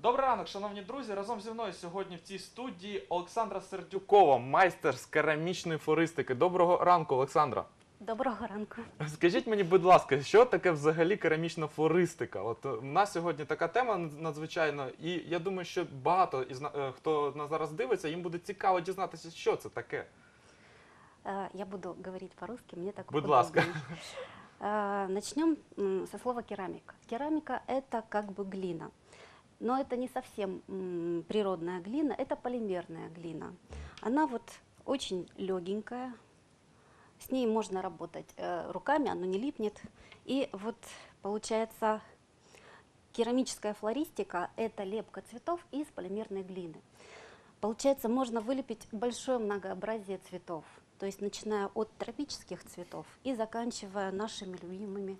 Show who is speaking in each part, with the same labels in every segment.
Speaker 1: Добрий ранок, шановні друзі. Разом зі мною сьогодні в цій студії Олександра Сердюкова, майстер з керамічної флористики. Доброго ранку, Олександра.
Speaker 2: Доброго ранку.
Speaker 1: Скажіть мені, будь ласка, що таке взагалі керамічна флористика? От е, у нас сьогодні така тема надзвичайно, і я думаю, що багато із на- е, хто нас зараз дивиться, їм буде цікаво дізнатися, що це таке.
Speaker 2: Э, Я буду говорить по-русски, мне так
Speaker 1: Будь
Speaker 2: удобнее.
Speaker 1: ласка.
Speaker 2: Э, Начнем м, со слова керамика. Керамика – это как бы глина. Но это не совсем природная глина, это полимерная глина. Она вот очень легенькая, с ней можно работать э, руками, оно не липнет. И вот получается керамическая флористика – это лепка цветов из полимерной глины. Получается, можно вылепить большое многообразие цветов, то есть начиная от тропических цветов и заканчивая нашими любимыми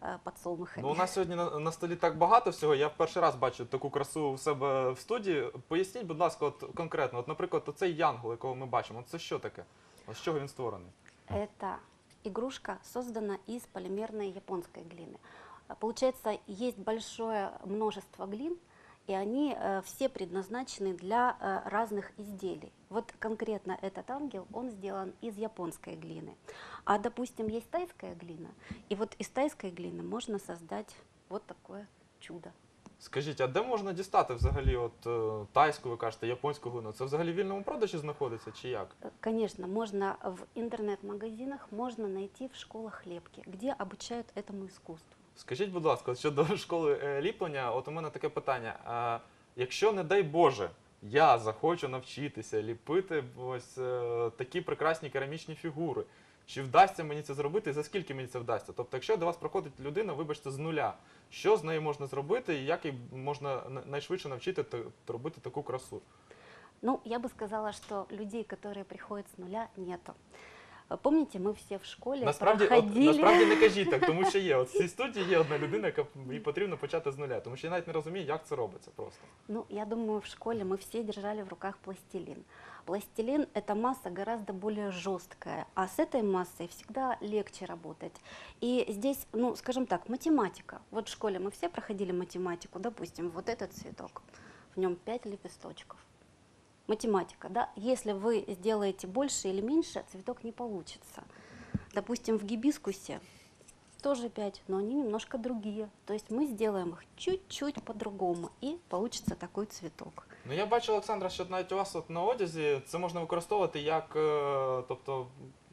Speaker 2: э, подсолнухами.
Speaker 1: Ну, у нас сьогодні на, на столі так багато всього. Я в перший раз бачу таку красу у себе в студії. Поясніть, будь ласка, от конкретно, от, наприклад, оцей янгол, якого ми бачимо, це що таке? От з чого він створений?
Speaker 2: Это игрушка создана из полимерной японской глины. А, Получается, есть большое множество глин, и они э, все предназначены для э, разных изделий. Вот конкретно этот ангел, он сделан из японской глины. А, допустим, есть тайская глина, и вот из тайской глины можно создать вот такое чудо.
Speaker 1: Скажіть, а де можна дістати взагалі от е, тайську, ви кажете, японську глину? Це взагалі в вільному продажі знаходиться чи як?
Speaker 2: Э, Конечно, можно в интернет-магазинах, можно найти в школах лепки, где обучают этому искусству.
Speaker 1: Скажіть, будь ласка, щодо школи е, ліплення, от у мене таке питання. Якщо, не дай Боже, я захочу навчитися ліпити ось е, такі прекрасні керамічні фігури, чи вдасться мені це зробити і за скільки мені це вдасться? Тобто, якщо до вас проходить людина, вибачте, з нуля, що з нею можна зробити і як їй можна на- найшвидше навчити робити таку красу?
Speaker 2: Ну, я бы сказала, что людей, которые приходят с нуля, нету. Э, Помните, мы все в школе
Speaker 1: Насправді, от,
Speaker 2: проходили...
Speaker 1: насправді не кажіть так, тому що є. От в цій студії є одна людина, яка їй потрібно почати з нуля, тому що я навіть не розумію, як це робиться просто.
Speaker 2: Ну, я думаю, в школе мы все держали в руках пластилин. Пластилин – это масса гораздо более жесткая, а с этой массой всегда легче работать. И здесь, ну, скажем так, математика. Вот в школе мы все проходили математику, допустим, вот этот цветок, в нем 5 лепесточков. Математика, да, если вы сделаете больше или меньше, цветок не получится. Допустим, в гибискусе тоже 5, но они немножко другие. То есть мы сделаем их чуть-чуть по-другому, и получится такой цветок.
Speaker 1: Ну я бачу, Олександра, що навіть у вас от на одязі це можна використовувати як, е, тобто,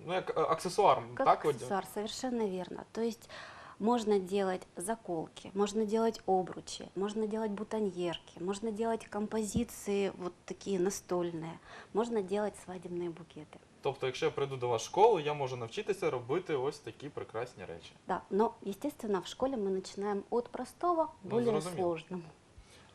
Speaker 1: ну як е, аксесуар,
Speaker 2: Как
Speaker 1: так? одяг?
Speaker 2: аксессуар, совершенно верно. То есть можно делать заколки, можно делать обручи, можно делать бутоньерки, можно делать композиции вот такие настольные, можно делать свадебные букеты.
Speaker 1: Тобто, якщо я прийду до вас в школу, я можу навчитися робити ось такі прекрасні речі.
Speaker 2: Да, но, естественно, в школе мы начинаем от простого к
Speaker 1: Ну,
Speaker 2: более
Speaker 1: зрозуміло.
Speaker 2: сложному.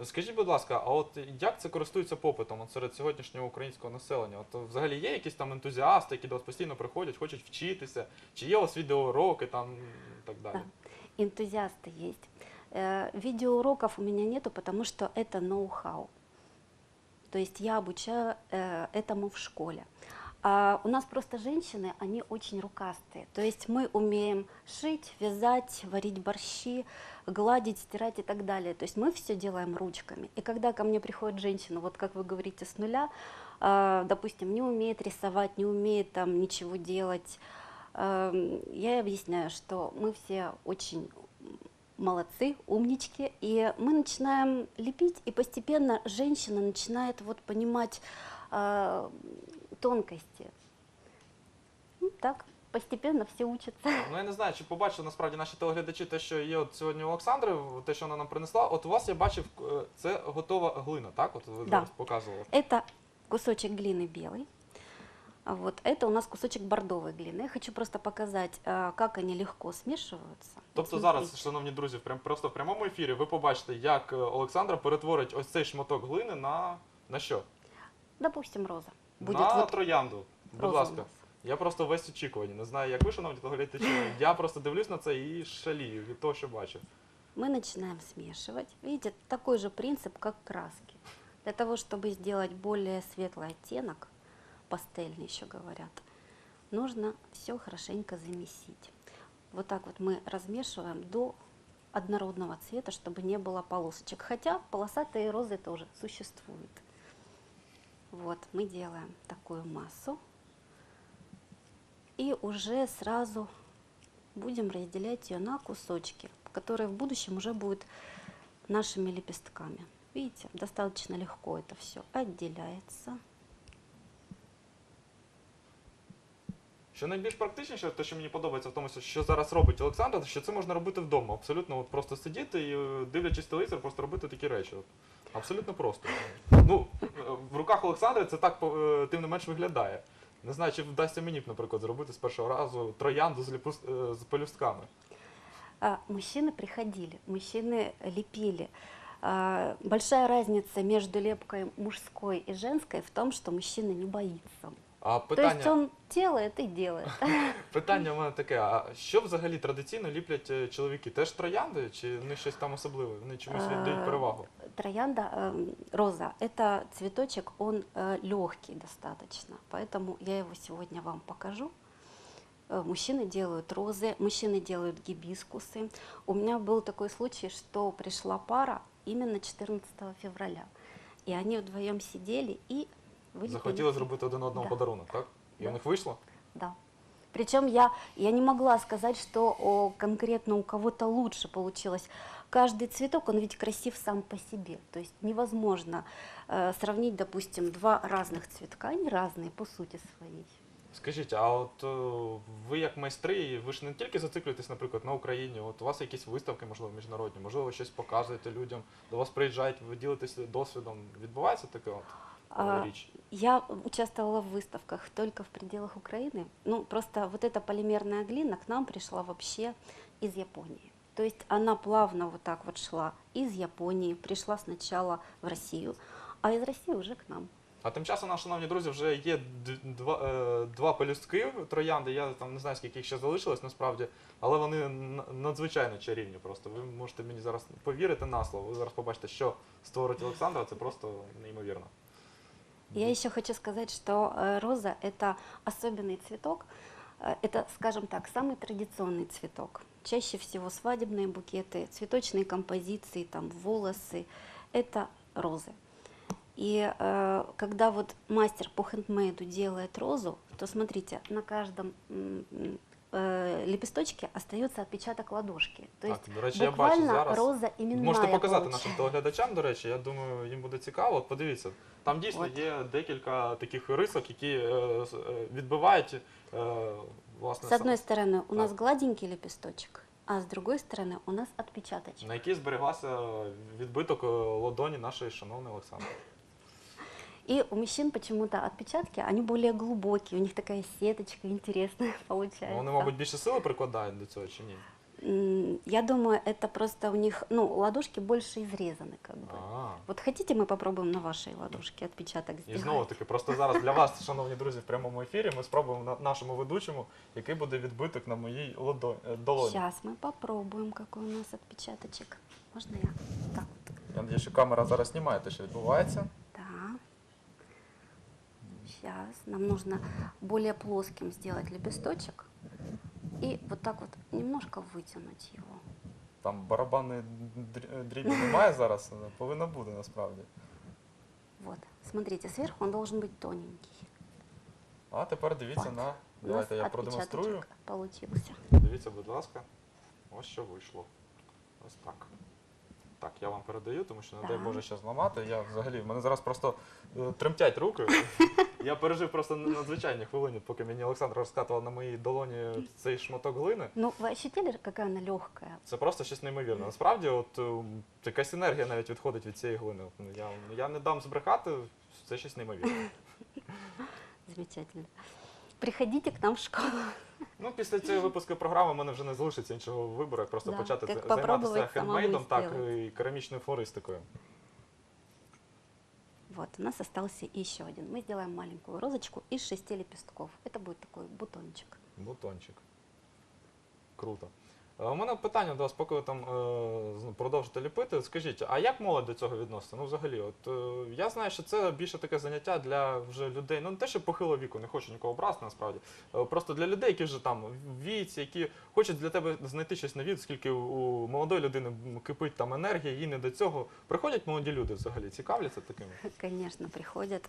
Speaker 1: Скажіть, будь ласка, а от як це користується попитом от серед сьогоднішнього українського населення? От взагалі є якісь там ентузіасти, які до вас постійно приходять, хочуть вчитися? Чи є у вас відеоуроки там і так далі?
Speaker 2: Да. Энтузиасты есть. Э, Видеоуроков у меня нету, потому что это ноу-хау. То есть я обучаю э, этому в школе. А у нас просто женщины, они очень рукастые. То есть мы умеем шить, вязать, варить борщи, гладить, стирать и так далее. То есть мы все делаем ручками. И когда ко мне приходит женщина, вот как вы говорите, с нуля, а, допустим, не умеет рисовать, не умеет там ничего делать, Эм, я объясняю, что мы все очень молодцы, умнички, и мы начинаем лепить, и постепенно женщина начинает вот понимать э, тонкости. Ну, так, постепенно все учатся.
Speaker 1: Ну я не знаю, чи побачили насправді наші телеглядачі те, що є от сьогодні у Олександри, те, що вона нам принесла. От у вас я бачив, е, це готова глина, так? От ви
Speaker 2: Да.
Speaker 1: зараз показували.
Speaker 2: Это кусочек глины белый. А Вот это у нас кусочек бордовой глины. Я хочу просто показать, э, как они легко смешиваются. Вот
Speaker 1: Тобто
Speaker 2: смотрите.
Speaker 1: зараз, шановні друзі, в прям просто в прямому ефірі ви побачите, як е, Олександра перетворить ось цей шматок глини на, на що?
Speaker 2: Допустим, роза. Будет
Speaker 1: на
Speaker 2: вот
Speaker 1: троянду. Будь
Speaker 2: роза у
Speaker 1: ласка.
Speaker 2: нас.
Speaker 1: Я просто весь очікувані. Не знаю, як ви, шановні телеглядачі. Я просто дивлюсь на це і шалію від того, що бачу.
Speaker 2: Мы начинаем смешивать. Видите, такой же принцип, как краски. Для того, чтобы сделать более светлый оттенок, пастельный еще говорят, нужно все хорошенько замесить. Вот так вот мы размешиваем до однородного цвета, чтобы не было полосочек. Хотя полосатые розы тоже существуют. Вот, мы делаем такую массу. И уже сразу будем разделять ее на кусочки, которые в будущем уже будут нашими лепестками. Видите, достаточно легко это все отделяется.
Speaker 1: Що найбільш практичніше, те, що мені подобається в тому, що зараз робить Олександр, що це можна робити вдома. Абсолютно от просто сидіти і е, дивлячись телевізор, просто робити такі речі. Абсолютно просто. Ну, в руках Олександра це так е, тим не менш виглядає. Не знаю, чи вдасться мені наприклад, зробити з першого разу троянду з, ліпус- е, з пелюстками.
Speaker 2: А, мужчины приходили, мужчины лепили. Большая разница между лепкой мужской и женской в том, что мужчина не боится.
Speaker 1: А
Speaker 2: То есть
Speaker 1: питання,
Speaker 2: он делает и делает.
Speaker 1: питання в мене таке: а що взагалі традиційно ліплять е, чоловіки? Теж троянди, чи в них щось там особливе? Вони чомусь
Speaker 2: Е,
Speaker 1: віддають перевагу?
Speaker 2: Троянда, эм, роза, это цветочек, он легкий достаточно, поэтому я его сегодня вам покажу. Э, Мужчины делают розы, мужчины делают гибискусы. У меня был такой случай, что пришла пара именно 14 февраля, и они вдвоем сидели и вылепили
Speaker 1: Захотіли
Speaker 2: цвет.
Speaker 1: зробити один одному
Speaker 2: Да.
Speaker 1: подарунок, так? І
Speaker 2: Да.
Speaker 1: у них вийшло?
Speaker 2: Да. Причем я, я не могла сказать, что о, конкретно у кого-то лучше получилось. Каждый цветок, он ведь красив сам по себе. То есть невозможно э, сравнить, допустим, два разных цветка, они разные по сути своей.
Speaker 1: Скажіть, а от е, ви як майстри, ви ж не тільки зациклюєтесь, наприклад, на Україні, от у вас якісь виставки, можливо, міжнародні, можливо, ви щось показуєте людям, до вас приїжджають, ви ділитесь досвідом. Відбувається таке от е,
Speaker 2: А,
Speaker 1: річ?
Speaker 2: Я участвовала в выставках только в пределах Украины. Ну, просто вот эта полимерная глина к нам пришла вообще из Японии. То есть она плавно вот так вот шла из Японии, пришла сначала в Россию, а из России уже к нам.
Speaker 1: А тим часом, наші шановні друзі, вже є д- два, е, два пелюстки троянди. Я там не знаю, скільки їх ще залишилось насправді, але вони н- надзвичайно чарівні. Просто ви можете мені зараз повірити на слово. Ви зараз побачите, що створить Олександра. Це просто неймовірно.
Speaker 2: Я еще хочу сказать, что э, роза – это особенный цветок. Э, Это, скажем так, самый традиционный цветок. Чаще всего свадебные букеты, цветочные композиции, там, волосы – это розы. И э, когда вот мастер по хендмейду делает розу, то смотрите, на каждом м, м, э, лепесточке остается отпечаток ладошки. То
Speaker 1: Так,
Speaker 2: есть
Speaker 1: до речі, я бачу
Speaker 2: буквально
Speaker 1: зараз.
Speaker 2: роза именная
Speaker 1: Можете показати
Speaker 2: получается.
Speaker 1: нашим телеглядачам, до речі, я думаю, їм буде цікаво. От подивіться, там дійсно
Speaker 2: От.
Speaker 1: є декілька таких рисок, які е, з- е, відбивають е, власне
Speaker 2: С одной
Speaker 1: сам-
Speaker 2: стороны у нас
Speaker 1: Так.
Speaker 2: гладенький лепесточек, а с другой стороны у нас отпечаточек.
Speaker 1: на якій зберігався відбиток е, ладоні нашої шановної Олександри.
Speaker 2: И у мужчин почему-то отпечатки, они более глубокие, у них такая сеточка интересная получается.
Speaker 1: Вони, мабуть, більше сили прикладають до цього чи ні?
Speaker 2: М, Я думаю, это просто у них, ну, ладошки больше изрезаны как бы.
Speaker 1: А.
Speaker 2: Вот хотите, мы попробуем на вашей ладошке отпечаток
Speaker 1: І
Speaker 2: сделать?
Speaker 1: знову таки, просто зараз для вас, шановні друзі, в прямому ефірі ми спробуємо на нашому ведучому, який буде відбиток на моїй ладо- е, долоні.
Speaker 2: Сейчас мы попробуем, какой у нас отпечаточек. Можно я? Так,
Speaker 1: Я надію, що камера зараз знімає те, що відбувається.
Speaker 2: да. Сейчас нам нужно более плоским сделать лепесточек и вот так вот немножко вытянуть его.
Speaker 1: Там барабани дрі- дрібні немає зараз, але повинно бути насправді.
Speaker 2: Вот, смотрите, сверху он должен быть тоненький.
Speaker 1: А тепер дивіться
Speaker 2: Вот.
Speaker 1: на.
Speaker 2: У нас
Speaker 1: Давайте я продемонструю.
Speaker 2: отпечаточек получился.
Speaker 1: Дивіться, будь ласка. Ось що вийшло. Ось так. Так, я вам передаю, тому що не дай
Speaker 2: Так.
Speaker 1: Боже ще зламати. Я взагалі, в мене зараз просто е, тремтять руки. Я пережив просто надзвичайні хвилини, поки мені Олександр розкатував на моїй долоні цей шматок глини.
Speaker 2: Ну, вы ощутили, какая она легкая?
Speaker 1: Це просто щось неймовірне. Насправді, от е, якась енергія навіть відходить від цієї глини. От, ну, Я, я не дам збрехати, це щось неймовірне.
Speaker 2: Замечательно. Приходите к нам в школу.
Speaker 1: Ну, після цієї випуску програми в мене вже не залишиться іншого вибору, як просто
Speaker 2: Да,
Speaker 1: почати
Speaker 2: як
Speaker 1: за- займатися
Speaker 2: попробувати
Speaker 1: хендмейдом, так
Speaker 2: зробити.
Speaker 1: і керамічною флористикою.
Speaker 2: Вот, у нас остался еще один. Мы сделаем маленькую розочку из шести лепестков. Это будет такой бутончик.
Speaker 1: Бутончик. Круто. Е, У мене питання до вас, поки ви там е, з- продовжите ліпити. Скажіть, а як молодь до цього відноситься? Ну, взагалі, от е, я знаю, що це більше таке заняття для вже людей, ну не те, що похилого віку, не хочу нікого образити насправді. е, Просто для людей, які вже там в віці, які хочуть для тебе знайти щось нові, оскільки у- у молодої людини м, кипить там енергія, їй не до цього. Приходять молоді люди взагалі, цікавляться такими.
Speaker 2: Конечно, приходят.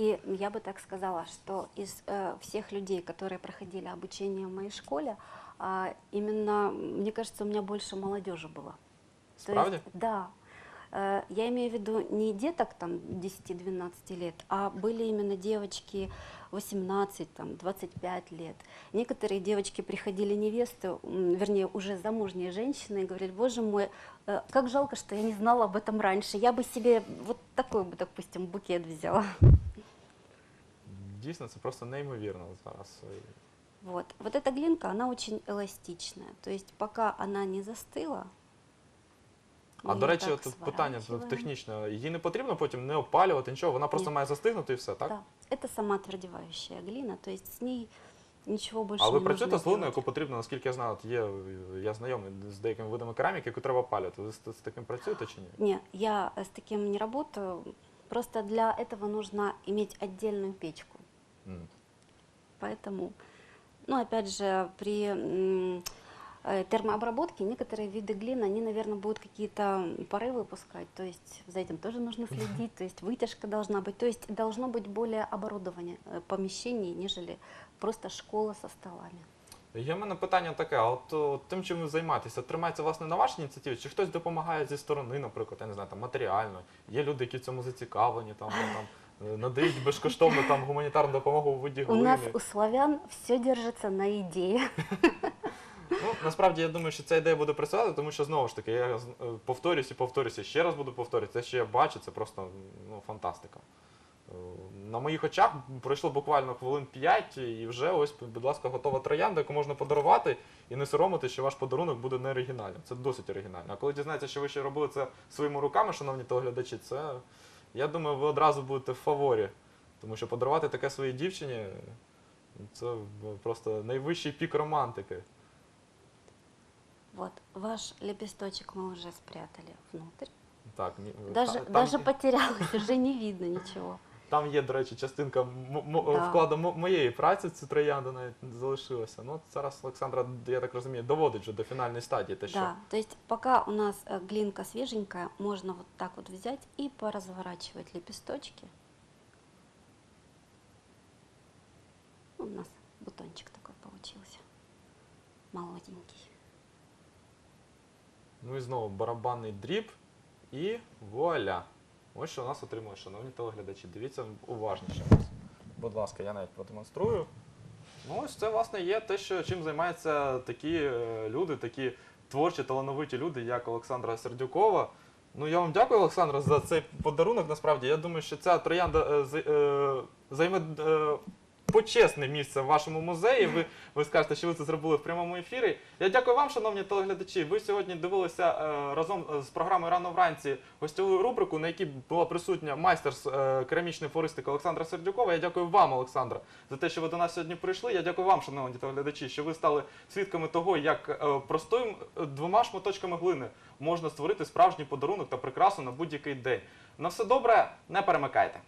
Speaker 2: И я бы так сказала, что из э, всех людей, которые проходили обучение в моей школе, а, именно, мне кажется, у меня больше молодежи было. То
Speaker 1: Справді?
Speaker 2: есть, да. Э, Я имею в виду не деток там 10-12 лет, а были именно девочки 18, там, 25 лет. Некоторые девочки приходили невесты, м, вернее, уже замужние женщины, и говорили, боже мой, э, как жалко, что я не знала об этом раньше. Я бы себе вот такой бы, допустим, букет взяла.
Speaker 1: Дійсно, це просто неймовірно зараз.
Speaker 2: Вот. Вот эта глинка, она очень эластичная. То есть пока она не застыла,
Speaker 1: А
Speaker 2: мы
Speaker 1: до
Speaker 2: её
Speaker 1: речі,
Speaker 2: так
Speaker 1: от питання
Speaker 2: сворачиваем.
Speaker 1: технічне. Її не потрібно потім не опалювати, нічого, вона просто
Speaker 2: Ні.
Speaker 1: має застигнути і все, так?
Speaker 2: Да, это самоотвердевающая глина, то есть с ней ничего больше
Speaker 1: А ви
Speaker 2: не
Speaker 1: працюєте
Speaker 2: нужно
Speaker 1: з глиною,
Speaker 2: делать.
Speaker 1: яку потрібно, наскільки я знаю, от є, е, я знайомий з деякими видами кераміки, яку треба опалювати. Ви з, з таким працюєте чи ні?
Speaker 2: Не, я э, с таким не работаю. Просто для этого нужно иметь отдельную печку.
Speaker 1: М.
Speaker 2: Поэтому, ну, опять же, при м, э, термообработке некоторые виды глины, они, наверное, будут какие-то пары выпускать. То есть за этим тоже нужно следить. То есть вытяжка должна быть. То есть должно быть более оборудование э, помещений, нежели просто школа со столами.
Speaker 1: Є в мене питання таке: а от, о, тим, чим ви займаєтеся, тримається власне на вашій ініціативі, чи хтось допомагає зі сторони, наприклад, я не знаю, там матеріально. Є люди, які в цьому зацікавлені, там, ну, там е, надають безкоштовно там гуманітарну допомогу у виді
Speaker 2: У
Speaker 1: глини.
Speaker 2: нас у славян все держится на идее.
Speaker 1: Ну, насправді я думаю, що ця ідея буде працювати, тому що знову ж таки, я з- е, повторюсь і повторюся, ще раз буду повторювати. Те, що я бачу, це просто ну, фантастика. Е, На моїх очах пройшло буквально хвилин 5, і вже ось, будь ласка, готова троянда, яку можна подарувати, і не соромити, що ваш подарунок буде не оригінальним. Це досить оригінально. А коли дізнаєтеся, що ви ще робили це своїми руками, шановні телеглядачі, це я думаю, ви одразу будете в фаворі. Тому що подарувати таке своїй дівчині це просто найвищий пік романтики.
Speaker 2: Вот, ваш лепесточек мы уже спрятали внутрь.
Speaker 1: Так, ні,
Speaker 2: Даже,
Speaker 1: та- там,
Speaker 2: даже потерялась, уже не видно ничего.
Speaker 1: там є, до речі, частинка м- м-
Speaker 2: Да.
Speaker 1: вкладу м- моєї праці, цю троянду навіть залишилася. Ну, зараз Олександра, я так розумію, доводить вже до фінальної стадії. Те, що
Speaker 2: Да, то есть пока у нас э, глинка свеженькая, можно вот так вот взять и поразворачивать лепесточки. У нас бутончик такой получился, молоденький.
Speaker 1: Ну і знову барабанний дріб і вуаля. Ось що у нас отримує, шановні телеглядачі. Дивіться уважніше. Будь ласка, я навіть продемонструю. Ну, ось це, власне, є те, що, чим займаються такі е, люди, такі творчі, талановиті люди, як Олександра Сердюкова. Ну, я вам дякую, Олександра, за цей подарунок. Насправді, я думаю, що ця троянда е, е, займе почесне місце в вашому музеї. Ви, ви скажете, що ви це зробили в прямому ефірі. Я дякую вам, шановні телеглядачі. Ви сьогодні дивилися е, разом з програмою рано вранці гостьову рубрику, на якій була присутня майстер з е, керамічної флористики Олександра Сердюкова. Я дякую вам, Олександра, за те, що ви до нас сьогодні прийшли. Я дякую вам, шановні телеглядачі, що ви стали свідками того, як е, простим е, двома шматочками глини можна створити справжній подарунок та прикрасу на будь-який день. На все добре, не перемикайте.